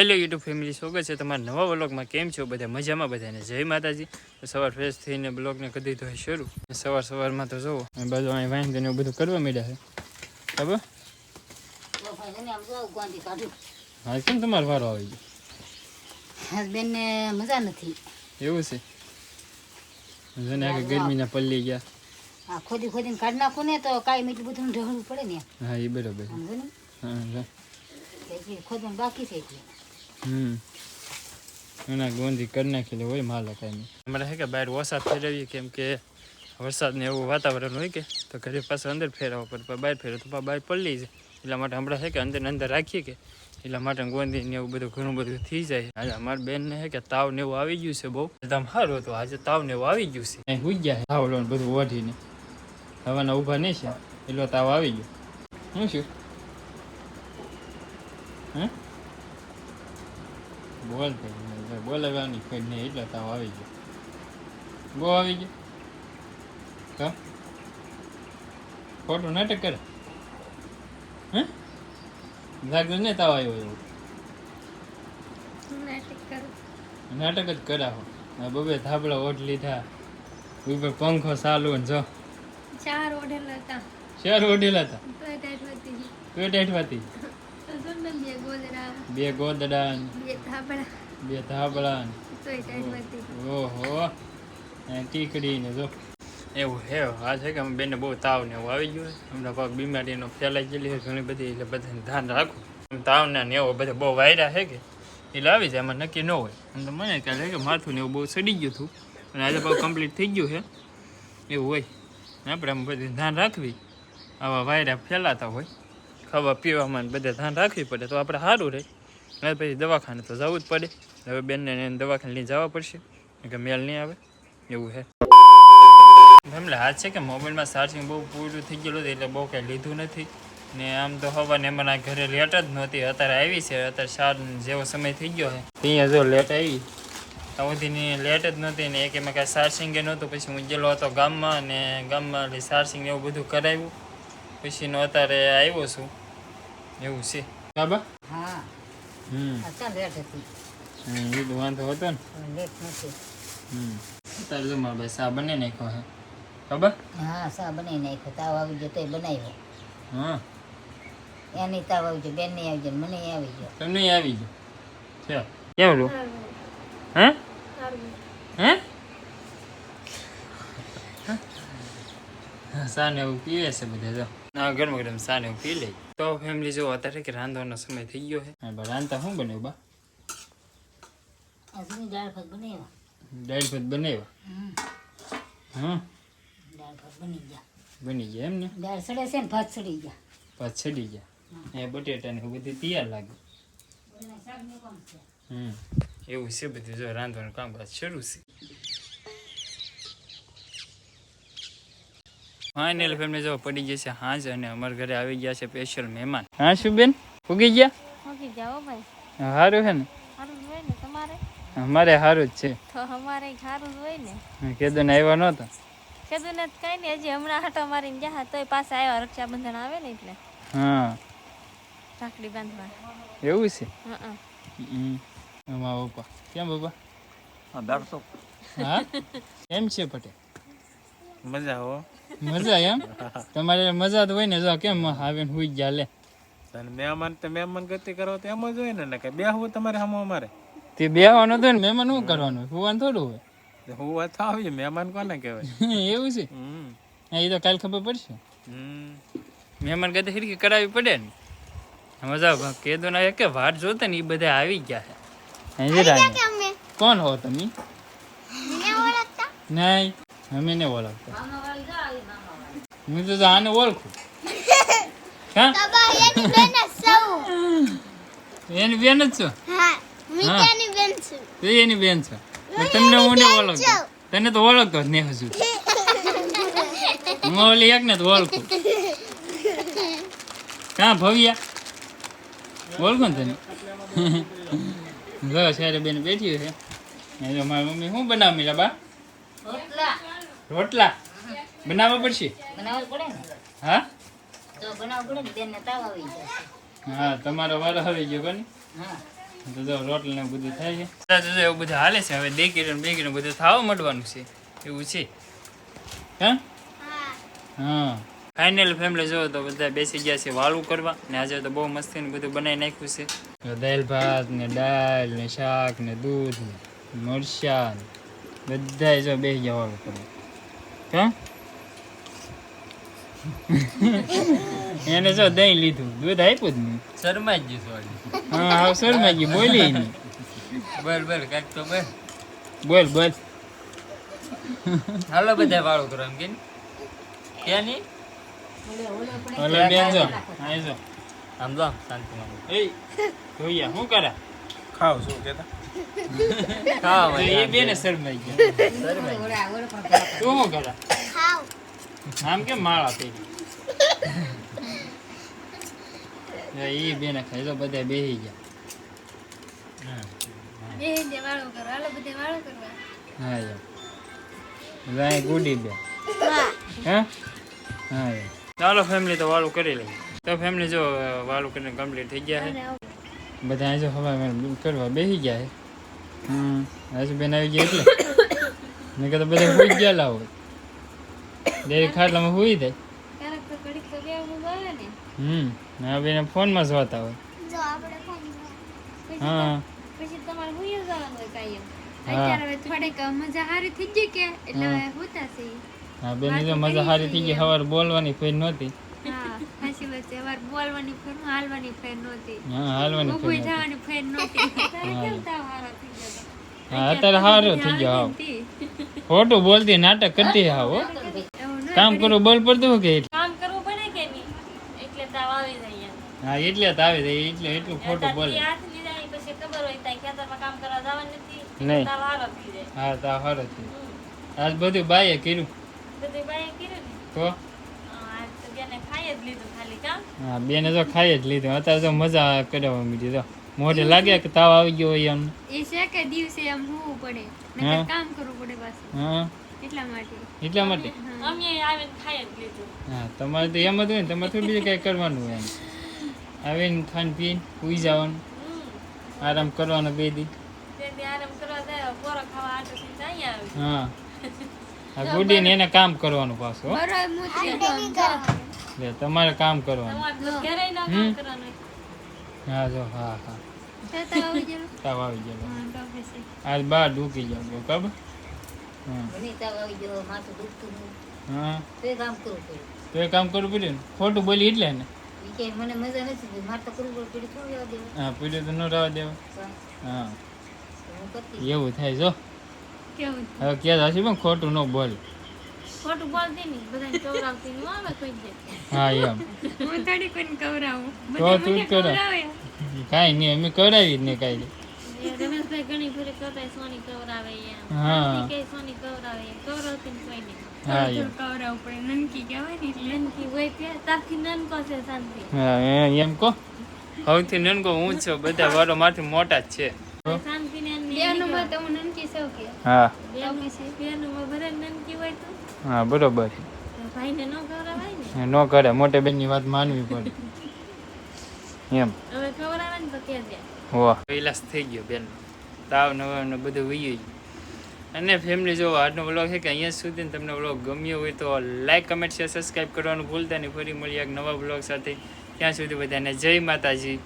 Hello YouTube family સ્વાગત છે તમારા નવા બ્લોગમાં કેમ છો બધા? મજામાં બધાને? જય માતાજી. સવાર ફ્રેશ થઈને બ્લોગને કરી દીધો શરૂ. સવાર સવારમાં તો જુઓ બાજુ અહીં વાંધો ને એવું બધું કરવા માંડ્યા છે. ખબર? હા કેમ તમારો વારો આવી ગયો? હસબેન્ડ ને મજા નથી. એવું છે? જોને આખી ગરમીના પલ્લી ગયા. આ ખોદી ખોદીને કાઢ નાખું ને તો કાંઈ એટલું બધું ઢળવું પડે ને. હા એ બરાબર હા હા. ખોદવાનું બાકી થઈ એટલે. હમ. એના ગોંધી કરી નાખેલી હોય માલા કાંઈ અમારે હે કે બહાર વરસાદ ફેરવીએ કેમ કે વરસાદ ને એવું વાતાવરણ હોય કે તો ઘરે પાછું અંદર ફેરવવા પડે. પણ બહાર ફેરવો તો બહાર પડી જાય. એટલા માટે હમણાં હે કે અંદર અંદર રાખીએ કે એટલા માટે ગોંધી ને એવું બધું ઘણું બધું થઈ જાય. આજે અમારી બેનને હે કે તાવ ને એવું આવી ગયું છે બહુ. એકદમ સારું હતું. આજે તાવ ને એવું આવી ગયું છે. અહીં હુઈ ગયા તાવડો ને બધું ઓઢીને. હવાના ઊભા નહીં છે. એટલો તાવ આવી ગયો. શું શું? હે? બોલ બોલાવવાની કોઈ નહીં એટલે તાવ આવી ગયો. બહુ આવી ગયો? તો? ખોટું નાટક કરે? હે? લાગ્યું ને તાવ આવ્યો એવું. નાટક જ કરાવો. બબે થાબડા ઓઢ લીધા. ઉપર પંખો ચાલુ ને જો. ચાર ઓઢેલ હતા. શેર ઓઢેલા હતા? પેટ હેઠવાથી તો જોને બે ગોદડા. બે થાબડા બે થાબડા ઓહો ટીકડી ને જો. એવું હે હા છે કે અમે બેને બહુ તાવ ને એવું આવી ગયું હમણાં પગ બીમારીનો ફેલાઈ ગયેલી છે ઘણી બધી એટલે બધાને ધ્યાન રાખવું. તાવના ને એવો બધા બહુ વાયરા છે કે. એટલે આવી જાય એમાં નક્કી ન હોય. આમ તો મને કહે કે માથું ને એવું બહુ સડી ગયું હતું. અને આજે પાક કમ્પ્લીટ થઈ ગયું છે. એવું હોય. આપણે આમ બધું ધ્યાન રાખવી. આવા વાયરા ફેલાતા હોય. ખાવા પીવામાં બધા ધ્યાન રાખવી પડે તો આપણે સારું રહે. ને પછી દવાખાને તો જવું જ પડે. હવે બેનને દવાખાને લઈને જવા પડશે. કે મેલ નહીં આવે. એવું છે. એમને હાથ છે કે મોબાઈલમાં ચાર્જિંગ બહુ પૂરું થઈ ગયેલું હતું એટલે બહુ કાંઈ લીધું નથી. ને આમ તો હવાને એમાં ઘરે લેટ જ નહોતી. અત્યારે આવી છે. અત્યારે ચાર જેવો સમય થઈ ગયો છે. ત્યાં જો લેટ આવી. ત્યાં સુધીની લેટ જ નહોતી ને એક એમાં કાંઈ ચાર્જિંગ નહોતું. પછી હું ગયેલો હતો ગામમાં અને ગામમાં એટલે એવું બધું કરાવ્યું. પછીનો અત્યારે આવ્યો છું. એવું છે. બાબા હા. હમ. આ ચાલ લેટ હતી. હમ એ તો વાંધો હતો ને. લેટ નથી. હમ. તારે જો મારા ભાઈ સા બને નાખ્યો હે. ખબર? હા સા બનાવી નાખ્યો. તાવ આવી ગયો તોય બનાવ્યો. હા. એની તાવ આવી ગયો બેન આવી ગયો મને આવી ગયો. તમને આવી ગયો. છે. કેમ લો હે? હે? સાને એવું પીવે છે બધા જો. ના ગરમ ગરમ સાને એવું પી લઈ તો ફેમિલી જો અત્યારે કે રાંધવાનો સમય થઈ ગયો છે. હા રાંધતા શું બન્યું બા? દાળ ભાત બનાવ્યા. દાળ ભાત બનાવ્યો? હા? દાળ ભાત બની ગયા. બની ગયા એમ ને? દાળ સડે છે ને ભાત સડી ગયા. ભાત છડી ગયા. એ બટેટા ને એવું બધું તૈયાર લાગે છે. હમ. એવું છે બધું જો રાંધવાનું કામકાજ શરૂ છે. ફાઇનલ ફેમિલી જો પડી ગઈ છે હાજ અને અમારા ઘરે આવી ગયા છે સ્પેશિયલ મહેમાન. હા શું બેન ઉગી ગયા? ઉગી જાઓ ભાઈ. સારું હે ને? સારું હોય ને તમારે? અમારે સારું જ છે. તો અમારે સારું જ હોય ને. કીધું ને આવ્યો નહોતા? કીધું ને કઈ નહીં હજી હમણાં હાટો મારીને ગયા તોય પાછા આવ્યા રક્ષાબંધન આવે ને એટલે. હા. રાખડી બાંધવા. એવું છે? હા હમ. અમારા પપ્પા. કેમ પપ્પા? બેઠો હા? એમ છે પટેલ? મજા હો. મજા એમ? તમારે મજા તો હોય ને જો કેમ આવીને હુઈ ગયા લે. અને મહેમાન તો મહેમાન ગતિ કરો તો એમ જ હોય ને ને કે બેહવું તમારે સામો અમારે. તે બેહવાનું તો ને મહેમાન શું કરવાનું? હુવાનું થોડું હોય. તો હું વાત આવી મહેમાન કોને કહેવાય? એવું છે? હમ. એ તો કાલ ખબર પડશે. હમ. મહેમાન ગતિ હિરકી કરાવવી પડે ને. મજા કેદો ના કે વાટ જોતા ને એ બધા આવી ગયા છે. કોણ હો તમે? નહીં અમે ને ઓળખતા મામાવાળી જા આવી મામાવાળી હું તો આને ઓળખું. હા? એની બેન જ છો. હા તો એની બેન છો? તમને હું ને ઓળખતો તને તો ઓળખતો જ નહીં હજુ. હું ઓલી એક ને તો ઓળખું. કાં ભવ્યા. ઓળખો ને તને. જો સારે બેન બેઠી છે મારી મમ્મી શું બનાવ મીરા બા રોટલા. રોટલા? બનાવવા પડશે? બનાવવું પડે ને? હા? તો બનાવવું પડે ને તાવ આવી જશે હા તમારો વારો આવી ગયો કોની? હા. તો જો રોટલ ને બધું થાય છે. જો એવું બધું હાલે છે. હવે દેખી ને બેગી બધું થવા મળવાનું છે. એવું છે. હા? હા. ફાઇનલ ફેમિલી જો તો બધા બેસી ગયા છે વાળું કરવા. ને આજે તો બહુ મસ્તી ને બધું બનાવી નાખ્યું છે. દાળ ભાત ને દાળ ને શાક ને દૂધ ને મરચા બધા જો બેસી ગયા વાળું કરવા. હા? એને જો દહીં લીધું. દૂધ આપ્યું જ નહીં શરમાઈ ગયું સોરી. હા હા શરમાઈ ગયું બોલી નહીં બોલ બોલ કાંઈક તો બોલ. બોલ બોલ. હાલો બધા વાળો કરો એમ કે ક્યાં નહીં ઓલો બેન જો. હા જો. આમ જો શાંતિ એ જોઈએ શું કરે? ખાવ શું કેતા ખાવ એ બેને શરમાઈ ગયા શરમાઈ તું શું કરે? આમ કેમ માળા આપી એ બેને ખાઈ તો બધા બેસી ગયા. ચાલો ફેમિલી તો વાળું કરી લઈએ. તો ફેમિલી જો વાળું કરીને કમ્પ્લીટ થઈ ગયા છે. બધા આજે હવા કરવા બેસી ગયા છે. હમ બેન આવી ગયા એટલે? મેં કીધું બધા સુઈ ગયા લાવો ડેરી ખાટલામાં સુઈ જાય. હમ ના બેને ફોનમાં જોતા હોય. હા. પછી તમારે હુઈ જવાનું હોય કાયમ. અત્યારે હવે થોડીક મજા હારી થઈ ગઈ કે એટલે હવે હોતા છે. હા બેન જો મજા સારી થઈ ગઈ. સવારે બોલવાની ફેર નહોતી. હા સાચી વાત છે. વાર બોલવાની ફેર હાલવાની ફેર નહોતી. હા હાલવાની ફેર ઊભી ફેર નહોતી. કેમ તાવ હારો થઈ ગયો હા અત્યારે સારો થઈ ગયો હાવ ખોટું બોલતી નાટક કરતી હાવ ન કામ કરવું બોલ પડતું કે કામ કરવું પડે કે નહીં? એટલે તાવ આવી જાય હા એટલે આવે એટલે એટલું ખોટું બોલે. હાથ લીધા પછી ખબર હોય ત્યાં ખેતરમાં કામ કરવા જવાનું નથી નહીં. તાવ હારો થઈ જાય. હા તો હારો છે. આજ બધું બાઈએ કર્યું. બધું બાએ કર્યું ને? તો? હા, બેને હા તો ખાઈ જ લીધું. અત્યારે તો મજા કરાવવા મીધી તો. મોઢે લાગે કે તાવ આવી ગયો હોય એમ. એ છે કે દિવસે એમ હોવું પડે. હા. કામ કરવું પડે પાછું. હા? એટલા માટે. એટલા માટે? અમે આવીને ખાઈ જ લીધું. હા તમારે તો એમ જ હોય ને તમારે થોડું બીજું કાંઈ કરવાનું હોય એમ. આવીને ખાન પીને સુઈ જવાનું. આરામ કરવાનો બે દી. આરામ કરવા જાય પોરો ખાવા આટો થી જાય હા. આ ગુડીને એને કામ કરવાનું પાછું લે તમારે કામ કરવાનું. ના હા જો હા હા. તાવ આવી ગયો. હા તો પછી. આજ બાર ડૂકી જાવ ખબર? તો એ કામ કરવું પડ્યું. ખોટું બોલી એટલે ને? મને મજા નથી મારે તો કરવું પડે પેલી થોડી આવવા દેવું. હા પીડ્યું તો ન રહેવા દેવા. હા. એવું થાય જો. હવે ક્યાં હશે પણ ખોટું ન બોલ. ખોટું બોલતી નહીં બધાને કવરાવતી નહીં આવે કોઈ દે હા એમ. હું થોડી કોઈને કવરાવું. તો તું જ કરે. કાંઈ નહીં અમે કરાવી જ નહીં કાંઈ. એ ઘણી ફેરી કહેતા સોની કવરાવે હા. આરતી સોની કવરાવે કવરાવતી ને કોઈ નહીં. હા એમ. પડે નનકી કહેવાય ને એટલે. નનકી હોય ત્યાં તારથી નનકો છે શાંતિ. હા એમ કહો. સૌથી નનકો હું છું. બધા વારો માથી મોટા જ છે. શાંતિ ને બેનુમાં તો હું નનકી સૌ કે. હા. બેનું છે. બેનુમાં નનકી હોય તો? હા બરોબર. ભાઈને ન કવરાવાય ને? ન કરે મોટે બેનની વાત માનવી પડે. એમ. હવે કવરાવે ને તો કહેજે વાહ વિલાસ થઈ ગયો બેન તાવ નવા ને બધું વહી જ અને ફેમિલી જો આજનો વ્લોગ છે કે અહીંયા સુધી તમને વ્લોગ ગમ્યો હોય તો લાઈક કમેન્ટ શેર સબસ્ક્રાઈબ કરવાનું ભૂલતા નહીં. ફરી મળીએ એક નવા વ્લોગ સાથે. ત્યાં સુધી બધાને જય માતાજી.